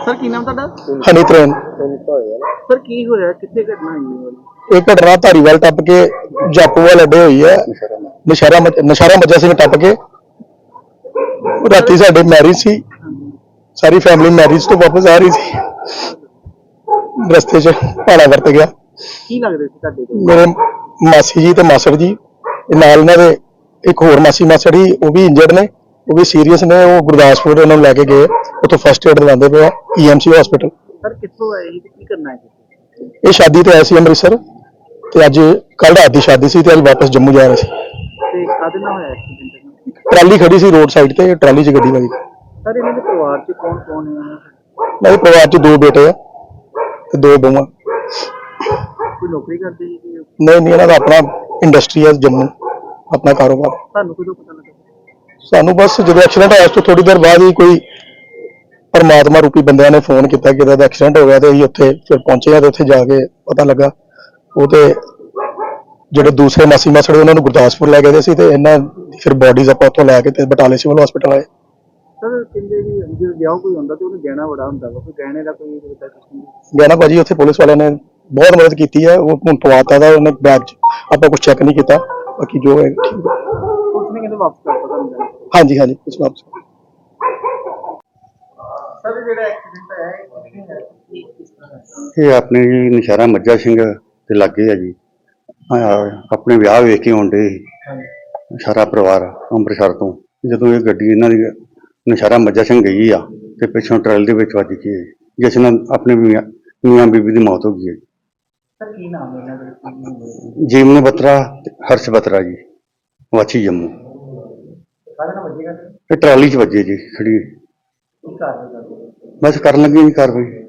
Sir ਕੀ ਨਾਮ ਤੁਹਾਡਾ? ਹਨੀ ਤਰੇਨ sir ਕੀ ਹੋਇਆ? ਕਿੱਥੇ ਘਟਨਾ ਹੋਈ ਹੈ? ਇਹ ਘਟਨਾ ਧਾਰੀਵਾਲ ਟੱਪ ਕੇ ਜਾਪੂਵਾਲ ਅੱਡੇ ਹੋਈ ਹੈ। ਨਸ਼ਹਿਰਾ ਮੱਝ- ਨਸ਼ਹਿਰਾ ਮੱਜਾ ਸਿੰਘ ਟੱਪ ਕੇ। ਰਾਤੀ ਸਾਡੇ ਮੈਰਿਜ ਸੀ। ਸਾਰੀ ਫੈਮਿਲੀ ਮੈਰਿਜ ਤੋਂ ਵਾਪਸ ਆ ਰਹੀ ਸੀ। ਰਸਤੇ 'ਚ ਭਾੜਾ ਵਰਤ ਗਿਆ। ਕੀ ਲੱਗਦਾ ਸੀ ਤੁਹਾਡੇ ਕੋਲ? ਮੇਰੇ ਮਾਸੀ ਜੀ ਤੇ ਮਾਸੜ ਜੀ ਇਹ ਨਾਲ ਇਹਨਾਂ ਦੇ ਇੱਕ ਹੋਰ ਮਾਸੀ ਮਾਸੜ ਜੀ ਉਹ ਵੀ ਇੰਜਰਡ ਨੇ। ਉਹ ਵੀ ਸੀਰੀਅਸ ਨੇ ਉਹ ਗੁਰਦਾਸਪੁਰ ਉਹਨਾਂ ਨੂੰ ਲੈ ਕੇ ਗਏ। ਉੱਥੋਂ ਫਸਟ ਏਡ ਦਿਵਾਉਂਦੇ ਪਏ ਆ ਈਐਮਸੀ ਹਸਪੀਟਲ ਸਰ ਕਿੱਥੋਂ ਆਏ ਸੀ ਤੇ ਕੀ ਕਰਨਾ ਹੈ ਤੁਸੀਂ? ਇਹ ਸ਼ਾਦੀ ਤੇ ਆਏ ਸੀ ਅੰਮ੍ਰਿਤਸਰ ਤੇ ਅੱਜ ਕੱਲ੍ਹ ਰਾਤ ਦੀ ਸ਼ਾਦੀ ਸੀ ਤੇ ਅੱਜ ਵਾਪਸ ਜੰਮੂ ਜਾ ਰਹੇ ਸੀ। ਤੇ ਕਾਹਦੇ ਨਾਲ ਹੋਇਆ ਐਕਸੀਡੈਂਟ ਟਰਾਲੀ ਖੜੀ ਸੀ ਰੋਡ ਸਾਈਡ ਤੇ ਟਰਾਲੀ 'ਚ ਗੱਡੀ ਵੱਜੀ ਸਰ ਇਹਨਾਂ ਦੇ ਪਰਿਵਾਰ ਚ ਕੌਣ ਕੌਣ ਹੈ ਮੇਰੇ ਪਰਿਵਾਰ 'ਚ ਦੋ ਬੇਟੇ ਆ ਤੇ ਦੋ ਬਹੂਆਂ। ਕੋਈ ਨੌਕਰੀ ਕਰਦੇ ਨਹੀਂ ਨਹੀਂ ਇਹਨਾਂ ਦਾ ਆਪਣਾ ਇੰਡਸਟਰੀ ਹੈ ਜੰਮੂ ਆਪਣਾ ਕਾਰੋਬਾਰ। ਤੁਹਾਨੂੰ ਕਦੋਂ ਪਤਾ ਲੱਗਾ? ਸਾਨੂੰ ਬਸ ਜਦੋਂ ਐਕਸੀਡੈਂਟ ਹੋਇਆ ਉਸ ਤੋਂ ਥੋੜੀ ਦੇਰ ਬਾਅਦ ਹੀ ਕੋਈ ਪਰਮਾਤਮਾ ਰੂਪੀ ਬੰਦਿਆਂ ਨੇ ਫੋਨ ਕੀਤਾ ਕਿ ਇਹਦਾ ਐਕਸੀਡੈਂਟ ਹੋ ਗਿਆ ਤੇ ਅਸੀਂ ਉੱਥੇ ਫਿਰ ਪਹੁੰਚੇ ਆ ਤੇ ਉੱਥੇ ਜਾ ਕੇ ਪਤਾ ਲੱਗਾ। ਉਹ ਤੇ ਜਿਹੜੇ ਦੂਸਰੇ ਮਾਸੀ ਮਾਸੜੇ ਉਹਨਾਂ ਨੂੰ ਗੁਰਦਾਸਪੁਰ ਲੈ ਗਏ ਸੀ ਤੇ ਇਹਨਾਂ ਫਿਰ ਬੋਡੀਜ਼ ਆਪਾਂ ਉੱਥੋਂ ਲੈ ਕੇ ਤੇ ਬਟਾਲੇ ਸਿਵਲ ਹਸਪੀਟਲ ਆਏ। ਸਰ ਕਹਿੰਦੇ ਵੀ ਜੇ ਵਿਆਹ ਕੋਈ ਹੁੰਦਾ ਤੇ ਉਹਨੂੰ ਗਹਿਣਾ ਬੜਾ ਹੁੰਦਾ ਵਾ ਕੋਈ ਗਹਿਣੇ ਦਾ ਕੋਈ ਨਹੀਂ। ਗਿਆਨਾ ਭਾਜੀ ਉੱਥੇ ਪੁਲਿਸ ਵਾਲਿਆਂ ਨੇ ਬਹੁਤ ਮਦਦ ਕੀਤੀ ਹੈ ਉਹ ਹੁਣ ਪਵਾਤਾ ਦਾ ਉਹਨੇ ਬੈਗ 'ਚ ਆਪਾਂ ਕੁਝ ਚੈੱਕ ਨਹੀਂ ਕੀਤਾ ਬਾਕੀ ਜੋ ਹੈ ਠੀਕ ਹੈ ਪੁਲਿਸ ਨੇ ਕਹਿੰਦੇ ਵਾਪਸ ਕਰਤਾ ਤੁਹਾਨੂੰ ਗਹਿਣਾ ਹਾਂਜੀ ਹਾਂਜੀ ਕੁਝ ਵਾਪਸ ਸਰ ਜਿਹੜਾ ਐਕਸੀਡੈਂਟ ਹੈ ਇਹ ਆਪਣੇ ਜੀ ਨਸ਼ਹਿਰਾ ਮੱਝਾ ਸਿੰਘ ਤੇ ਲੱਗੇ ਆ ਜੀ। ਆਪਣੇ ਵਿਆਹ ਵੇਖ ਕੇ ਆਉਂਦੇ ਸਾਰਾ ਪਰਿਵਾਰ ਅੰਮ੍ਰਿਤਸਰ ਤੋਂ। ਜਦੋਂ ਇਹ ਗੱਡੀ ਇਹਨਾਂ ਦੀ ਨਸ਼ਹਿਰਾ ਮੱਝਾ ਸਿੰਘ ਗਈ ਆ ਤੇ ਪਿੱਛੋਂ ਟਰੈਲ ਦੇ ਵਿੱਚ ਵੱਜ ਗਈ ਹੈ, ਜਿਸ ਨਾਲ ਆਪਣੇ ਮੀਆਂ ਮੀਆਂ ਬੀਬੀ ਦੀ ਮੌਤ ਹੋ ਗਈ ਹੈ ਸਰ ਕੀ ਨਾਮ ਹੈ ਇਹਨਾਂ ਦਾ? ਜੀਵਨ ਬਤਰਾ ਤੇ ਹਰਸ਼ ਬਤਰਾ ਜੀ। ਵਾਚੀ ਜੰਮੂ। ਕਾਹਦੇ ਨਾਲ ਵੱਜੇਗਾ? ਇਹ ਟਰਾਲੀ 'ਚ ਵੱਜੇ ਜੀ ਖੜੀ ਕੀ ਬਸ ਕਰਨ ਲੱਗੇ ਜੀ ਕਾਰਵਾਈ।